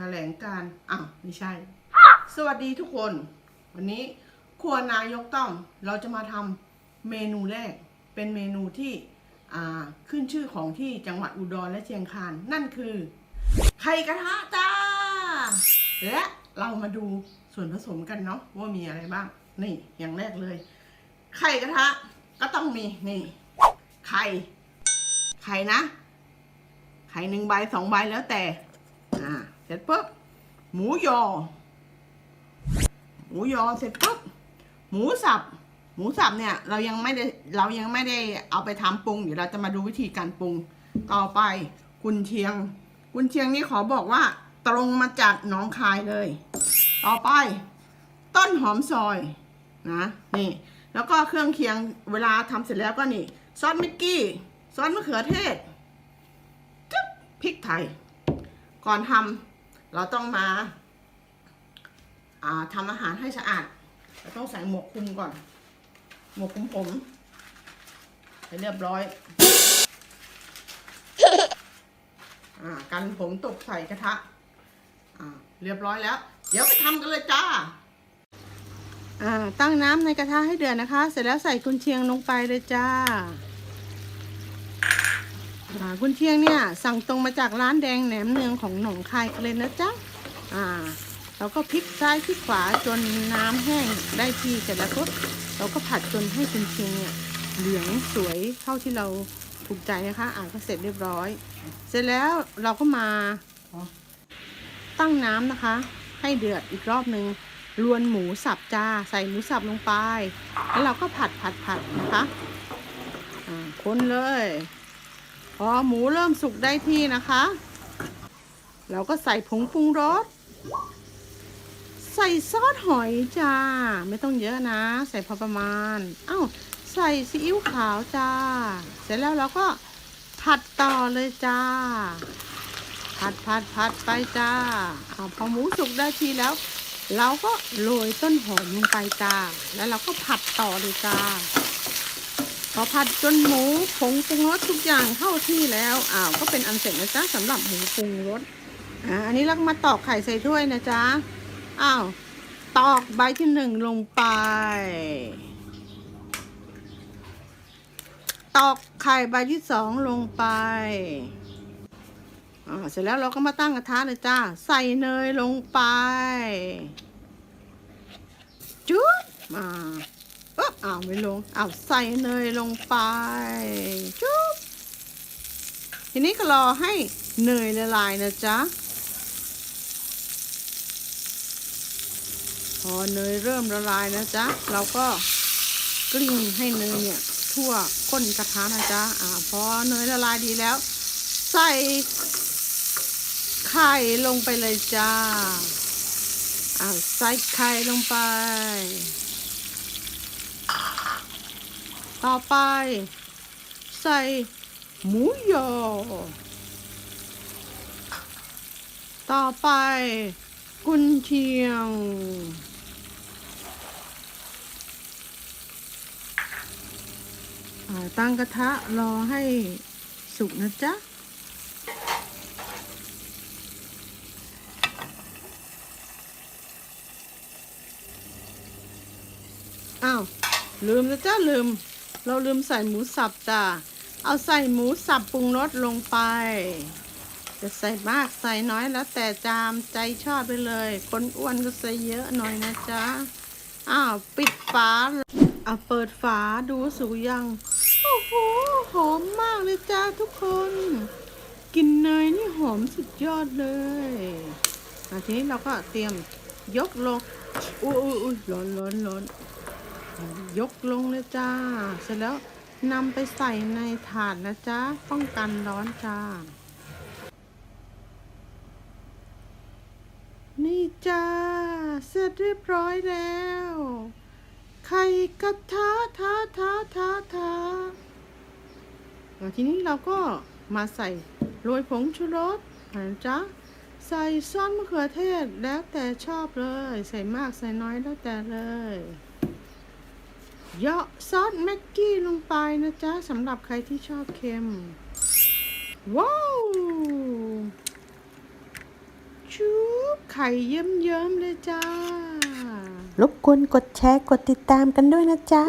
ถลงการอ้าวไม่ใช่ สวัสดีทุกคน วันนี้ครัวนายกต้อมเราจะมาทำเมนูแรก เป็นเมนูที่ขึ้นชื่อของที่จังหวัดอุดรและเชียงคานนั่นคือไข่กระทะจ้า และเรามาดูส่วนผสมกันเนาะว่ามีอะไรบ้าง นี่อย่างแรกเลย ไข่กระทะก็ต้องมีนี่ไข่ไข่นะ ไข่หนึ่งใบสองใบแล้วแต่ อ่า ร็จปุ๊บหมูยอ หมูยอเสร็จปุ๊บหมูสับ หมูสับเนี่ย เรายังไม่ได้เรายังไม่ได้เอาไปทำปรุงเดี๋ยวเราจะมาดูวิธีการปรุงต่อไปกุนเชียง กุนเชียงนี่ขอบอกว่า ตรงมาจากหนองคายเลย ต่อไป ต้นหอมซอยนะนี่ แล้วก็เครื่องเคียงเวลาทำเสร็จแล้วก็นี่ซอสมิกกี้ซอสมะเขือเทศจึ๊บพริกไทย ก่อนทำ เราต้องมาาทำอาหารให้สะอาด เราต้องใส่หมวกคลุมก่อน หมวกคลุมผมให้เรียบร้อยอ่ากันผมตกใส่กระทะเรียบร้อยแล้ว เดี๋ยวไปทำกันเลยจ้าตั้งน้ำในกระทะให้เดือดนะคะ เสร็จแล้วใส่กุนเชียงลงไปเลยจ้า กุนเชียงเนี่ยสั่งตรงมาจากร้านแดงแหนมเนืองของหนองคายกันเลยนะจ๊ะอ่าเราก็พลิกซ้ายพลิกขวาจนน้ำแห้งได้ที่เสร็จแล้วปุ๊บเราก็ผัดจนให้กุนเชียงเนี่ยเหลืองสวยเท่าที่เราถูกใจนะคะ อ่าก็เสร็จเรียบร้อย เสร็จแล้วเราก็มาตั้งน้ำนะคะ ให้เดือดอีกรอบหนึ่งรวนหมูสับจ้าใส่หมูสับลงไป แล้วเราก็ผัดผัดผัดนะคะ อ่าคนเลย พอหมูเริ่มสุกได้ที่นะคะ เราก็ใส่ผงปรุงรส ใส่ซอสหอยจ้า ไม่ต้องเยอะนะ ใส่พอประมาณ เอ้า ใส่ซีอิ๊วขาวจ้า เสร็จแล้วเราก็ผัดต่อเลยจ้า ผัดผัดผัดไปจ้าอาพอหมูสุกได้ทีแล้ว เราก็โรยต้นหอมลงไปจ้า แล้วเราก็ผัดต่อเลยจ้า อผัดจนหมูผงปรุงรสทุกอย่างเข้าที่แล้วอ้าวก็เป็นอันเสร็จนะจ๊ะสำหรับหมูปรุงรสอ่าอันนี้เราก็มาตอกไข่ใส่ถ้วยนะจ๊ะอ้าวตอกใบที่หนึ่งลงไป ตอกไข่ใบที่สองลงไปอ่าเสร็จแล้วเราก็มาตั้งกระทะเลยจ้าใส่เนยลงไปจุ๊บมา บอ้าวไม่ลงอ้าวใส่เนยลงไปจุ๊บทีนี้ก็รอให้เนยละลายนะจ๊ะพอเนยเริ่มละลายนะจ๊ะเราก็กลิ้งให้เนยเนี่ยทั่วก้นกระทะนะจ๊ะอ่าพอเนยละลายดีแล้ว ใส่ไข่ลงไปเลยจ้าอ้าวใส่ไข่ลงไป ต่อไป ใส่หมูยอ ต่อไป กุนเชียง ตั้งกระทะรอให้สุกนะจ๊ะอ้าวลืมนะจ๊ะลืม เราลืมใส่หมูสับจ้ะเอาใส่หมูสับปรุงรสลงไป จะใส่มากใส่น้อยแล้วแต่จามใจชอบไปเลย คนอ้วนก็ใส่เยอะหน่อยนะจ๊ะ อ้าว ปิดฝาเอาเปิดฝาดูสูยัง โอ้โห หอมมากเลยจ้าทุกคน กินเนยนี่หอมสุดยอดเลยอาทีนี้เราก็เตรียมยกลงอุ้ยอุ้ยอุ้ยร้อนร้อนร้อน ยกลงเลยจ้า เสร็จแล้วนำไปใส่ในถาดนะจ๊ะป้องกันร้อนจ้า นี่จ้า เสร็จเรียบร้อยแล้ว ไข่กระทะทาทาทาทาอะทีนี้เราก็มาใส่โรยผงชูรสนะจ๊ะใส่ซอสมะเขือเทศแล้วแต่ชอบเลย ใส่มากใส่น้อยแล้วแต่เลย เยาะซอสแม็กกี้ลงไปนะจ๊ะสำหรับใครที่ชอบเค็ม ว้าวชุบไข่เยิ้มๆเลยจ้ารบกวนกดแชร์กดติดตามกันด้วยนะจ๊ะ